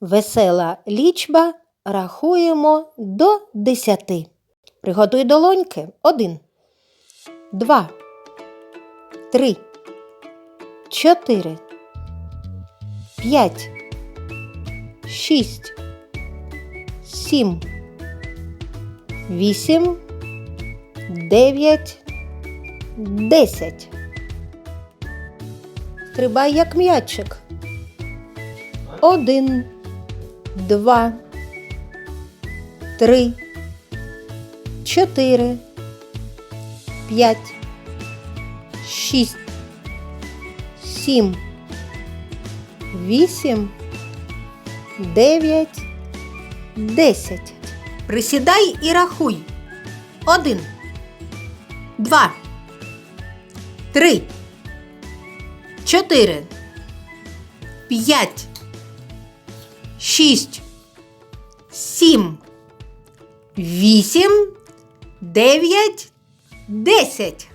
Весела лічба рахуємо до десяти. Приготуй долоньки. Один, два, три, чотири, п'ять, шість, сім, вісім, дев'ять, десять. Стрибай як м'ячик. Один, два, три, чотири, п'ять, шість, сім, вісім, дев'ять, десять. Присідай і рахуй. Один, два, три, чотири, п'ять, шість, сім, вісім, дев'ять, десять.